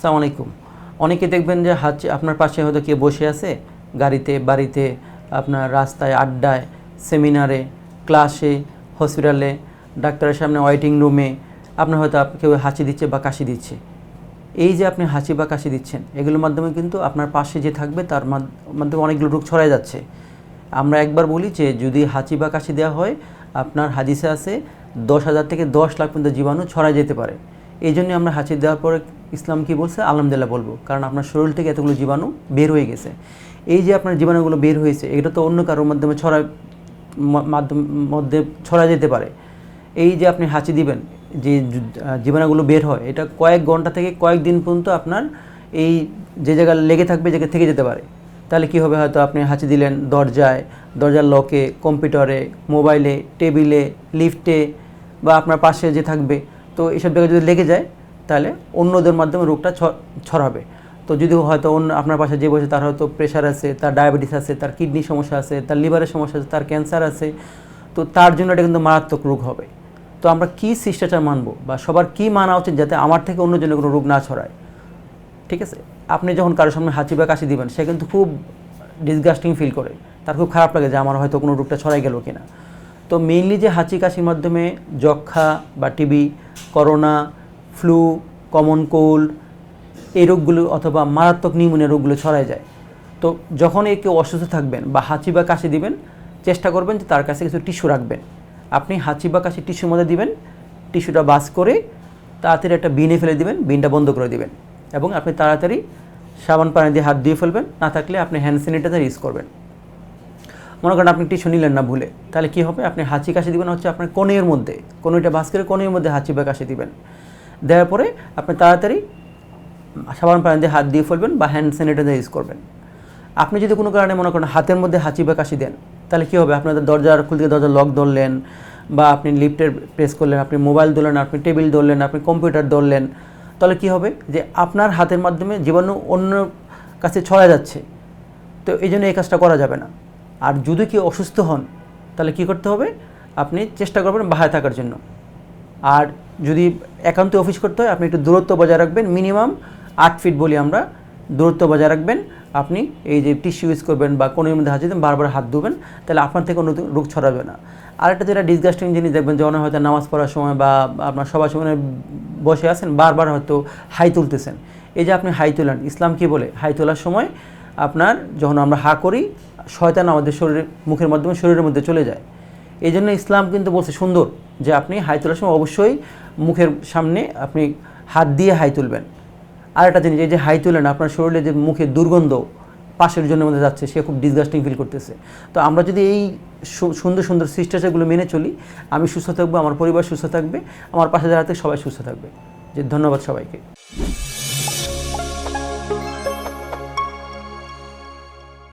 আসসালামু আলাইকুম। অনেকে দেখবেন যে হাঁচি, আপনার পাশে হয়তো কেউ বসে আছে, গাড়িতে, বাড়িতে, আপনার রাস্তায়, আড্ডায়, সেমিনারে, ক্লাসে, হসপিটালে, ডাক্তারের সামনে, ওয়েটিং রুমে, আপনার হয়তো কেউ হাঁচি দিচ্ছে বা কাশি দিচ্ছে। এই যে আপনি হাঁচি বা কাশি দিচ্ছেন, এগুলোর মাধ্যমে কিন্তু আপনার পাশে যে থাকবে, তার মাধ- মাধ্যমে অনেকগুলো রোগ ছড়ায় যাচ্ছে। আমরা একবার বলি যে, যদি হাঁচি বা কাশি দেওয়া হয়, আপনার হাদিসে আছে, দশ হাজার থেকে দশ লাখ পর্যন্ত জীবাণু ছড়ায় যেতে পারে। এই জন্য আমরা হাঁচি দেওয়ার পরে ইসলাম কি বলছে? আলহামদুলিল্লাহ বলব। কারণ আপনার শরীর থেকে এতগুলো জীবাণু বের হয়ে গেছে। এই যে আপনার জীবাণুগুলো বের হয়েছে, এটা তো অন্য কারোর মাধ্যমে ছড়ায় মা- মাধ্যম, মধ্যে ছড়া যেতে পারে। এই যে আপনি হাঁচি দিবেন, যে জীবাণুগুলো বের হয়, এটা কয়েক ঘণ্টা থেকে কয়েক দিন পর্যন্ত আপনার এই যে জায়গায় লেগে থাকবে জায়গা থেকে যেতে পারে। তাহলে কি হবে? হয়তো আপনি হাঁচি দিলেন দরজায়, দরজার লকে, কম্পিউটারে, মোবাইলে, টেবিলে, লিফটে বা আপনার পাশে যে থাকবে তো এসব জায়গায় যদি লেগে যায়, তাহলে অন্যদের মাধ্যমে রোগটা ছড়াবে। তো যদি হয়তো অন্য, আপনার পাশে যে বসে তার হয়তো প্রেশার আছে, তার ডায়াবেটিস আছে, তার কিডনি সমস্যা আছে, তার লিভারের সমস্যা আছে, তার ক্যান্সার আছে, তো তার জন্য এটা কিন্তু মারাত্মক রোগ হবে। তো আমরা কি শিষ্টাচার মানব বা সবার কি মানা উচিত যাতে আমার থেকে অন্য জন্য কোনো রোগ না ছড়ায়? ঠিক আছে? আপনি যখন কারোর সামনে হাঁচি বা কাশি দিবেন, সে কিন্তু খুব ডিসগাস্টিং ফিল করে। তার খুব খারাপ লাগে যে আমার হয়তো কোনো রোগটা ছড়াই গেল কিনা। তো মেইনলি যে হাঁচি কাশির মাধ্যমে যক্ষা বা TB corona flu common cold এই রোগগুলো অথবা মারাত্মক নিউমোনিয়া রোগগুলো ছড়ায় যায়। তো যখন এই কেউ অসুস্থ থাকবেন বা হাঁচি বা কাশি দিবেন, চেষ্টা করবেন যে তার কাছে কিছু টিস্যু রাখবেন। আপনি হাঁচি বা কাশি টিস্যুর মধ্যে দিবেন টিস্যুটা বাস করে তাড়াতাড়ি একটা বিনে ফেলে দিবেন, বিনটা বন্ধ করে দিবেন। এবং আপনি তাড়াতাড়ি সাবান, পানি দিয়ে হাত দিয়ে ফেলবেন, না থাকলে আপনি হ্যান্ড স্যানিটাইজার ইউজ করবেন। মনে করেন আপনি টিস্যু নিলেন না ভুলে, তাহলে কি হবে? আপনি হাঁচি কাশি দিবেন হচ্ছে আপনার কোণের মধ্যে কোনোটা বাস করে কোণের মধ্যে হাঁচি বা কাশি দিবেন। দেওয়ার পরে আপনি তাড়াতাড়ি সাবান পানি দিয়ে হাত দিয়ে ফেলবেন বা হ্যান্ড স্যানিটাইজার ইউজ করবেন। আপনি যদি কোনো কারণে মনে করেন হাতের মধ্যে হাঁচি বা কাশি দেন, তাহলে কী হবে? আপনাদের দরজার খুলতে দরজার লক ধরলেন বা আপনি লিফটের প্রেস করলেন, আপনি মোবাইল ধরলেন, আপনি টেবিল ধরলেন, আপনি কম্পিউটার ধরলেন, তাহলে কী হবে? যে আপনার হাতের মাধ্যমে জীবাণু অন্য কাছে ছড়া যাচ্ছে। তো এই জন্য এই কাজটা করা যাবে না। আর যদি কেউ অসুস্থ হন, তাহলে কি করতে হবে? আপনি চেষ্টা করবেন বাহায় থাকার জন্য। আর যদি একান্ত অফিস করতে হয়, আপনি একটু দূরত্ব বজায় রাখবেন। মিনিমাম আট ফিট বলি আমরা। দূরত্ব বজায় রাখবেন। আপনি এই যে টিস্যু ইউজ করবেন বা কোনো মধ্যে হাত দিবেন, বারবার হাত ধুবেন, তাহলে আপনার থেকে নতুন রোগ ছড়াবে না। আরেকটা যেটা ডিসগাস্টিং জিনিস দেখবেন যখন হয়তো নামাজ পড়ার সময় বা আপনার সবার সময় বসে আছেন, বারবার হয়তো হাই তুলতেছেন। এই যে আপনি হাই তোলেন, ইসলাম কি বলে? হাই তোলার সময় আপনার যখন আমরা হা করি, শয়তান আমাদের শরীরের, মুখের মাধ্যমে শরীরের মধ্যে চলে যায়। এই জন্য ইসলাম কিন্তু বলছে সুন্দর যে আপনি হাই তোলার সময় অবশ্যই মুখের সামনে আপনি হাত দিয়ে হাই তুলবেন। আর একটা জিনিস, এই যে হাই তুলেন আপনার শরীরে যে মুখে দুর্গন্ধ পাশের জনের মধ্যে যাচ্ছে, সে খুব ডিসগাস্টিং ফিল করতেছে। তো আমরা যদি এই সুন্দর সুন্দর শিষ্টাচারগুলো মেনে চলি, আমি সুস্থ থাকব, আমার পরিবার সুস্থ থাকবে, আমার পাশে দাঁড়াতে সবাই সুস্থ থাকবে। যে ধন্যবাদ সবাইকে।